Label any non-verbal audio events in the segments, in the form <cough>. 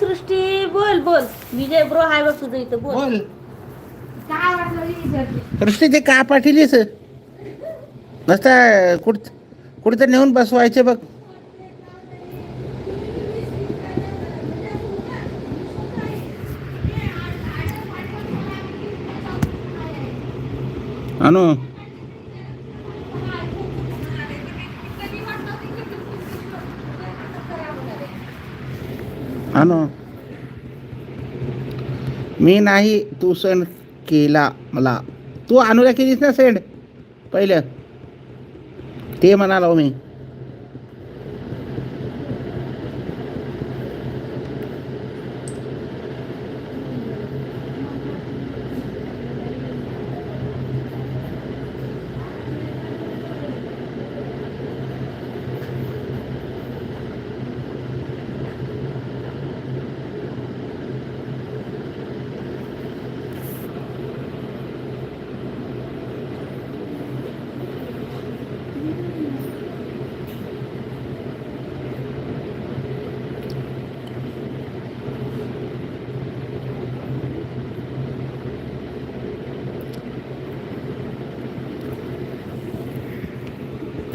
सृष्टी बोल बोल. विजय bro hi बघ तुझं इथं बोल. बोल. काय वाटलं मी विचारते? सृष्टी ते का पाठीलीस? नसता कुठ कुठेतरी नेऊन बसवायचे बघ. अनु. अनु मी नाही तू सेंड केला मला. तू अनुला केलीस ना सेंड पहिलं. ते म्हणालो मी.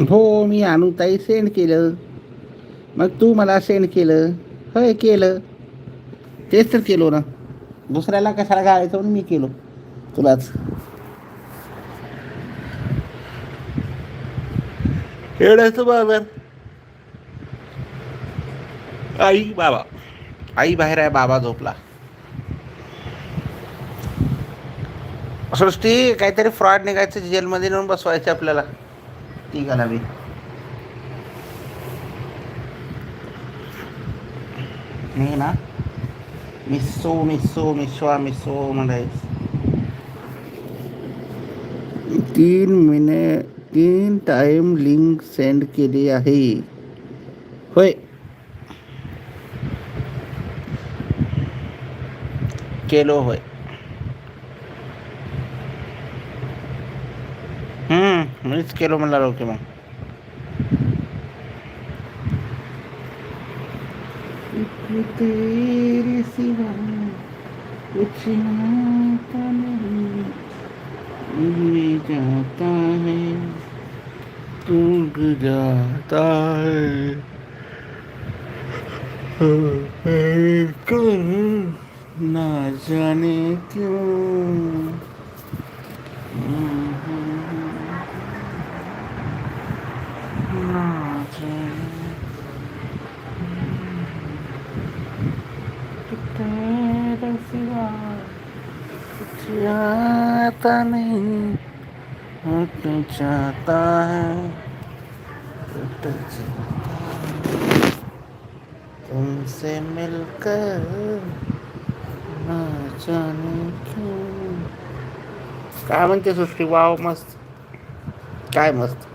हो मी अनुताई सेंड केलं. मग तू मला सेंड केलं? होय केलं. तेच तर केलो ना. दुसऱ्याला कशाला घालायचं म्हणून मी केलो. तुलाच. एवढ्याचं बाजार. आई बाबा. आई बाहेर आहे बाबा झोपला. सृष्टी काहीतरी फ्रॉड निघायचं जेलमध्ये नेऊन बसवायचं आपल्याला. ती घालावी मी ना? मिसो मिसो मिसवा मिसो म्हणायचं तीन मिनिट तीन टाइम लिंक सेंड केली आहे। होय। केलो होय। मीच केलो म्हणला ओके मग. तेरे सिवा नहीं जाता है टूट जाता है। कर ना जाने क्यों ना जाने तेरे सिवा कुछ आता नहीं हट जाता है। हट जाता तुमसे मिलकर ना जाने क्यों। काय म्हणते सृष्टी? वाव मस्त. काय मस्त?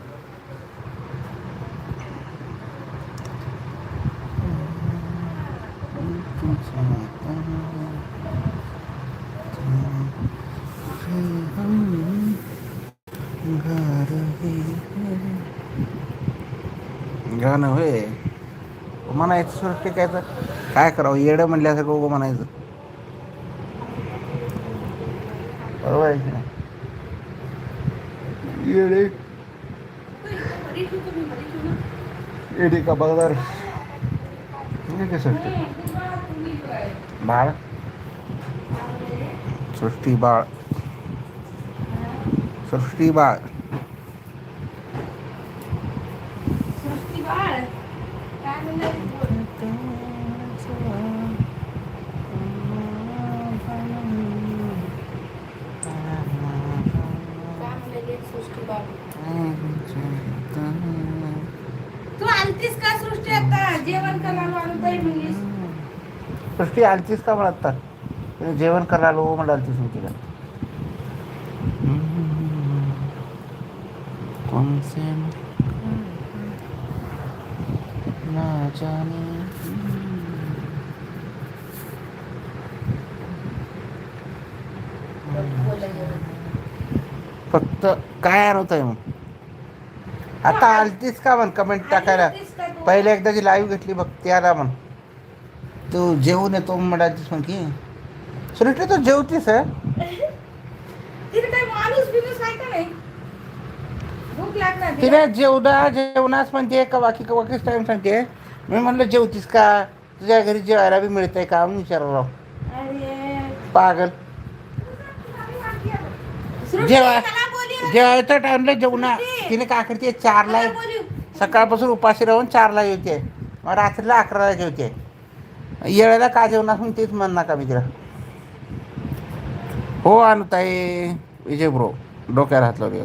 म्हणायचं सृष्टी काय तर काय करावं? येडं म्हणल्यासारखं उभं म्हणायचं. बरोबर आहे की नाही? येडे. येडे का बघदार? सृष्टी बाळ? सृष्टी बाळ. सृष्टी बाळ. सृष्टी बाळ? सृष्टी तू का सृष्टी आता? जेवण करायला आणून ताई म्हणलीस. सृष्टी आलतीस का म्हणत आता जेवण करायला हो म्हणालतीस मी का तुमसे ना जाने फक्त काय आणत आहे मग? आता आलतीस का म्हण? कमेंट टाकायला? पहिले एकदाची लाईव्ह घेतली बघ त्याला म्हण. तू जेवून येतो म्हणालीस मग की. सृष्टी तू जेवतीस हं? तिथे काही माणूस बिनूस आहे का नाही भूक लागणार तिला. तिला जेवणा जेवणाच म्हणते की कवा किस टाइम सांगते. मी म्हणलं जेवतीस का? तुझ्या घरी जेवायला बी मिळतंय का? म्हणून विचारलं राव. पागल. सृष्टी, जेवा चला बोलू. जेवायच्या टाइमला जेवणा तिने काय करते चारला. सकाळपासून उपाशी राहून चारला जेवते मग रात्रीला अकराला जेवते. येळेला का जेवणार म्हणून तेच म्हण नका मी तिला. हो अनुताई विजय ब्रो डोक्याला हात लावले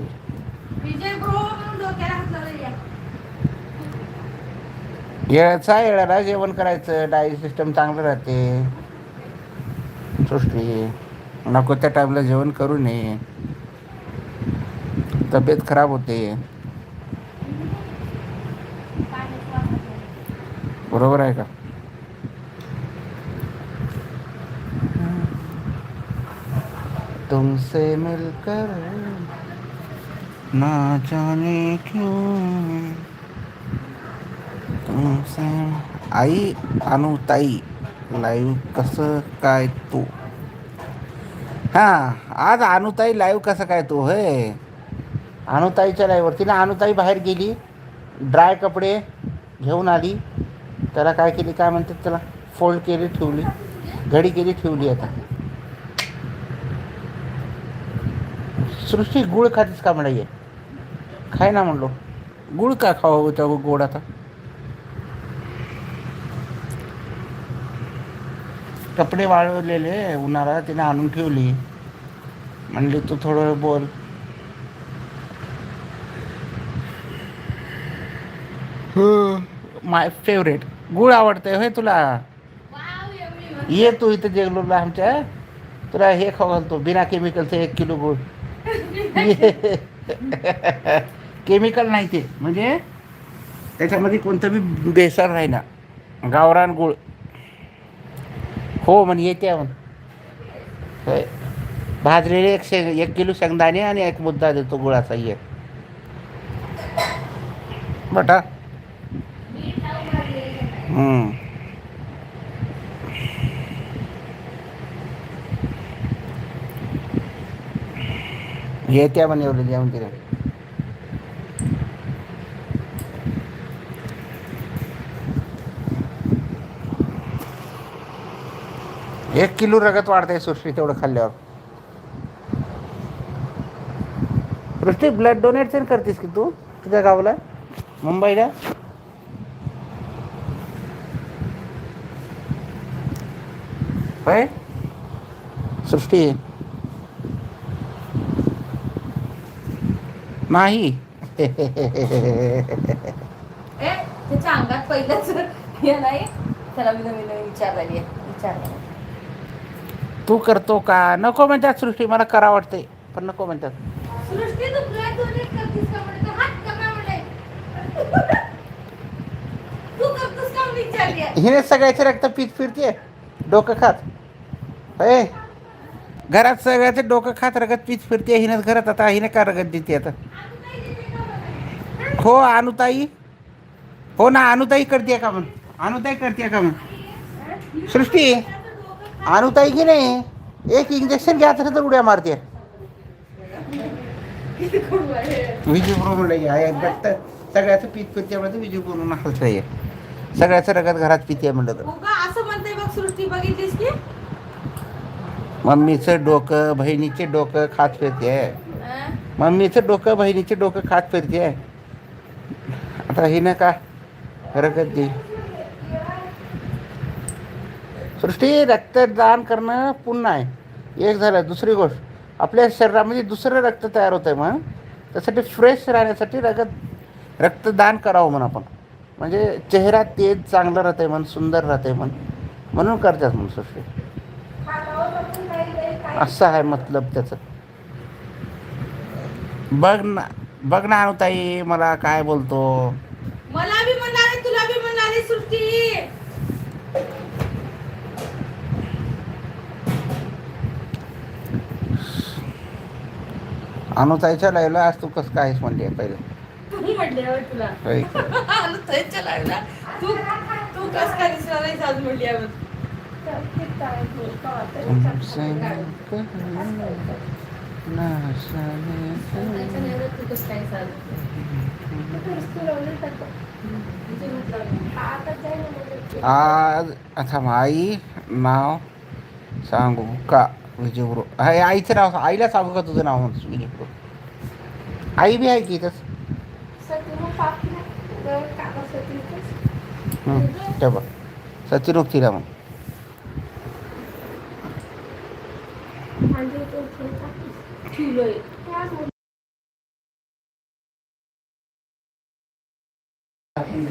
येळाचा येळाला जेवण करायचं डायजेस्ट सिस्टम चांगलं राहते. सृष्टी नको त्या टाईमला जेवण करू नये. तब्येत खराब होते. बरोबर आहे का? तुमसे मिलकर ना जाने क्यों? तुमचे आई अनुताई लाईव्ह कसं काय तू? हां आज अनुताई लाईव्ह कसं काय तू? हे अनुताईच्या लाईव्हवर तिने अनुताई बाहेर गेली ड्राय कपडे घेऊन आली त्याला काय केली काय म्हणतात त्याला? फोल्ड केली ठेवली घडी केली ठेवली आता. सृष्टी गुळ खातीस का म्हणाय खाय ना म्हणलो. गुळ का खावा त्या गोड आता? कपडे वाळवलेले उन्हाळा तिने आणून ठेवली. म्हणली तू थोडं बोल. माय फेवरेट गुळ आवडतंय होय तुला. ये तू इथं जेगलूरला आमच्या. तुला हे खाऊ घालतो. बिना केमिकलचं एक किलो गुळ. <laughs> <laughs> केमिकल नाही ते. म्हणजे त्याच्यामध्ये कोणतं बी बेसर नाही ना. गावरान गुळ. हो म्हण येते म्हण. होय. भाजलेले एक शेंग एक किलो शेंगदाणे आणि एक मुद्दा देतो गुळाचा एक. बटा. हम्म. म्हणे एवढं जेवण केलं एक किलो रगत वाढते सृष्टी तेवढं खाल्ल्यावर. सृष्टी ब्लड डोनेट करतेस की तू? तुझ्या गावाला? मुंबईला? होय? सृष्टी. नाही. त्याच्या अंगात पहिलंच हे नाही. त्याला मी नवीन विचार विचारलेली आहे तू करतो का? नको म्हणतात सृष्टी मला करा वाटते पण नको म्हणतात. हिने सगळ्याचे रक्त पीत फिरते डोकं खात. होय घरात सगळ्याचे डोकं खात रगत पीत फिरते हिनेच घरात आता हिने का रगत देते आता? हो अनुताई. हो ना अनुताई करते का म्हण अनुताई करते का म्हण सृष्टी. अनुताई की नाही? एक इंजेक्शन घ्यायचं तर उड्या मारते. किती कडू आहे. रक्त सगळ्याचं पीत फिरते म्हणजे विजय म्हणून हलतं आहे सगळ्याचं रगत घरात पिते म्हणलं तर. उगा असं म्हणते बघ सृष्टी बघितलीस की? मम्मीचं डोकं बहिणीचे डोकं खात फिरते? मम्मीचं डोकं बहिणीचे डोकं खात फिरते. आता हिनं का रगत दे? सृष्टी रक्तदान करणं पुन्हा आहे. एक झालं दुसरी गोष्ट आपल्या शरीरामध्ये दुसरं रक्त तयार होतं आहे मग त्यासाठी फ्रेश राहण्यासाठी रगत रक्तदान करावं म्हणून आपण. म्हणजे चेहरा तेज चांगलं आहे म्हण सुंदर राहतंय म्हण म्हणून करतात म्हणून सृष्टी. असं आहे मतलब त्याचं. बघ ना बघ ना अनुताई मला काय बोलतो. मला बी म्हणाले तुला बी म्हणाले सृष्टी. अनुताईच्या लाईव्हला आज तू कसं कायच म्हणले पहिले तू म्हटले होय तुला होय. <laughs> आलो त्याच्या लाईव्हला. तू तू कस काय दिसला नाही आज म्हटली अच्छा आई नाव सांगू का विजयपुर आहे आईचं नाव आईला सांगू का तुझं नाव म्हणतो विजयपुर आई बी आहे की इथंच? हं, बघ. तिला मग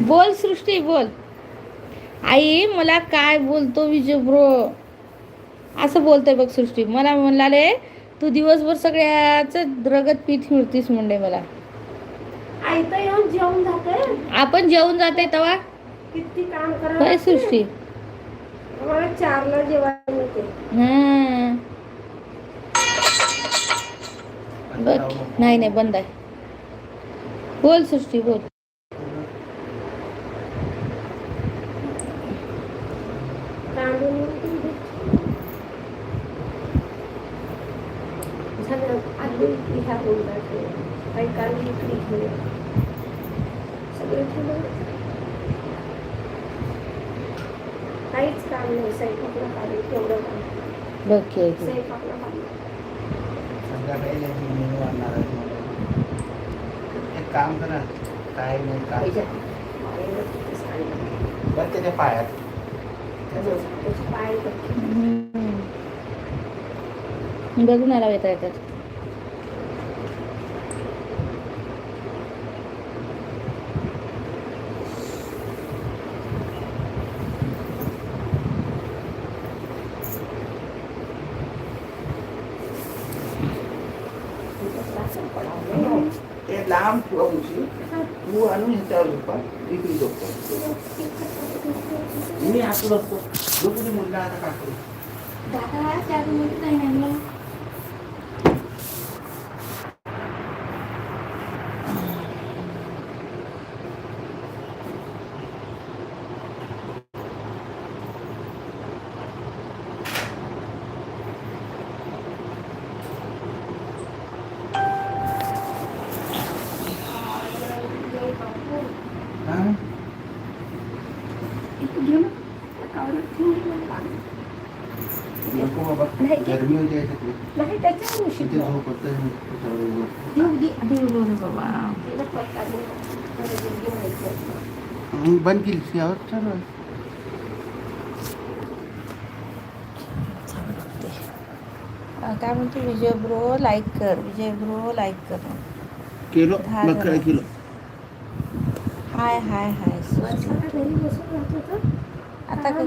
बोल सृष्टी बोल. आई मला काय बोलतो विजय ब्रो असं बोलतोय बघ सृष्टी. मला म्हणाले तू दिवसभर सगळ्याच रगत पीठ फिरतीस म्हणले मला. आपण जेवून जाते तेव्हा किती काम सृष्टी. मला चारला जेवायला हं. बघ. नाही नाही बंद आहे. बोल सृष्टी बोल तांदूळ निवडून घे. झालं आलू इकडे ह्या होऊन जाते काही कांदे इकडे घेऊया सगळं ठेवलं काहीच काम नाही स्वयंपाकला पाणी तेवढं काम बघ की ऐकू. स्वयंपाकला पाणी एक काम करा. काय नाही काय. बरं त्याच्या पायात. त्याचे पाय बघ. हम्म. बघून आला येता येतात. तू आणून ह्याच्यावर झोपा इकडे झोपतो मी असं झोपतो झोपून मुलगा आता काय करू दादा त्या रूममध्ये नाही आणलं हा? नको बाबा नाही. गरमी होते याच्यातली. नाही त्याच्यावर उशी तिथे झोप होतं, त्याच्यावर. देऊ दे देऊ दे बाबा बंद केली यावर चालू आहे. काय म्हणतो विजय ब्रो लाईक कर विजय ब्रो लाईक कर किलो हाय हाय हाय घरी बसून राहत होतं. आता काय-.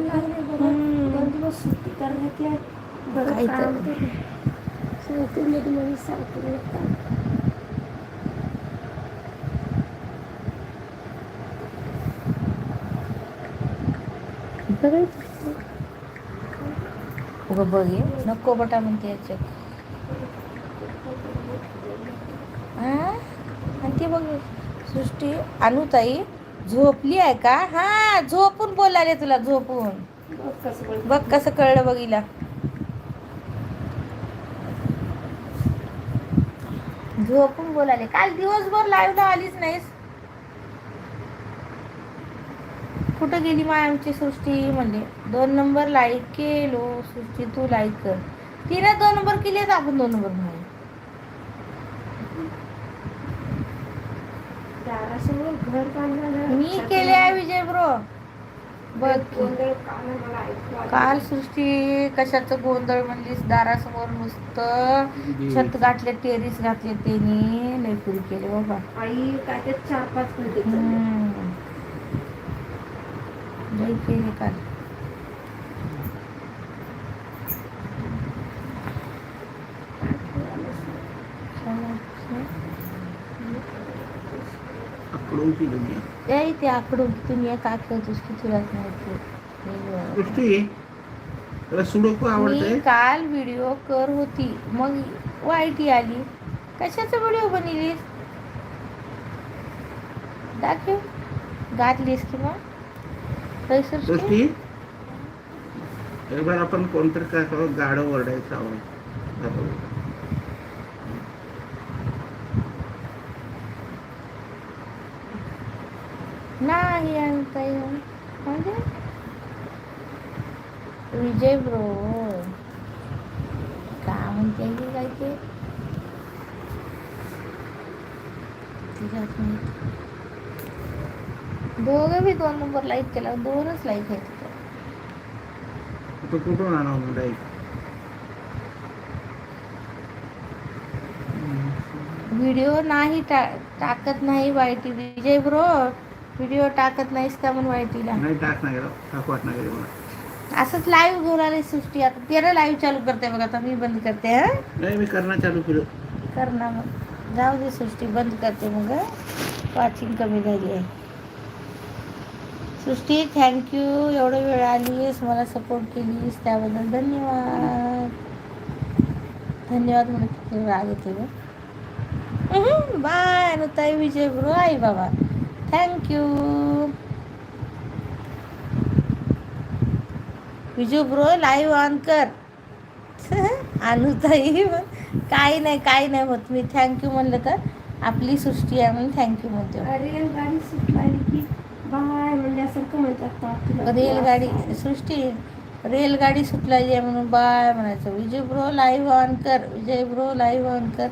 दोन दिवस सुट्टी करण्यात काम तर. केलं. उगं बघ नको बटा म्हणते याच्यात. हा? आणि ते बघ सृष्टी अनुताई झोपली आहे का? हा झोपून बोलाले तुला झोपून. बघ कसं बघ कसं कळलं बघिला झोपून बोलाले काल दिवसभर लाईव्हला आलीच नाहीस. कुठं गेली माय आमची सृष्टी? म्हणले दोन नंबर लाईक केलो सृष्टी तू लाईक कर. तिने दोन नंबर केले तर आपण दोन नंबर म्हणू दारासमोर घर बांधलं मी केले आहे विजय ब्रो बघ काल सृष्टी कशाचं गोंधळ म्हणलीस? दारासमोर नुसतं छत घातले टेरिस घातले त्यांनी लय पुरी केले बाबा. आई काय ते चार पाच हम्म. लय केले ते आकडून. तुम्ही एक आकडं दुसरी तुलाच माहिती मी- काल व्हिडिओ कर होती. मग वाईटी आली. कशाचा व्हिडिओ बनवलीस? दाखव. घातलीस की मग? एक बार आपण कोणतरी काय करावं गाडं ओरडायचं नाही आणता येईल म्हणजे? विजय ब्रो. का म्हणते की काय ते? तिच्यात. दोघं बी दोन नंबर लाईक केला दोनच लाईक आहेत. तू कुठून आणावं मुंडाई व्हिडिओ नाही टा टाकत नाही वाईटी विजय ब्रो व्हिडिओ टाकत नाहीस का म्हणून वाईटीला नाही टाक असंच लाईव्ह घेऊन आले सृष्टी. आता तेरा लाईव्ह चालू करते बघा आता मी बंद करते हा? नाही मी करणं चालू केलं. कर ना मग जाऊ दे सृष्टी बंद करते मग वॉचिंग कमी झाली आहे. सृष्टी थँक्यू एवढं वेळ आलीस मला सपोर्ट केलीस त्याबद्दल धन्यवाद. धन्यवाद म्हणून किती राग येते ग बाय अनुताई विजय ब्रो आई बाबा. Thank you Viju bro live on कर. <laughs> अनुताई काही नाही काही नाही होत. मी थँक्यू म्हणलं तर आपली सृष्टी आहे म्हणून थँक्यू म्हणते. रेल की बाय म्हणल्यासारखं म्हणतात रेलगाडी सृष्टी रेलगाडी सुटलाय आहे म्हणून बाय म्हणायचं. विजय ब्रो लाईव्ह ऑन कर. विजय ब्रो लाईव्ह ऑन कर.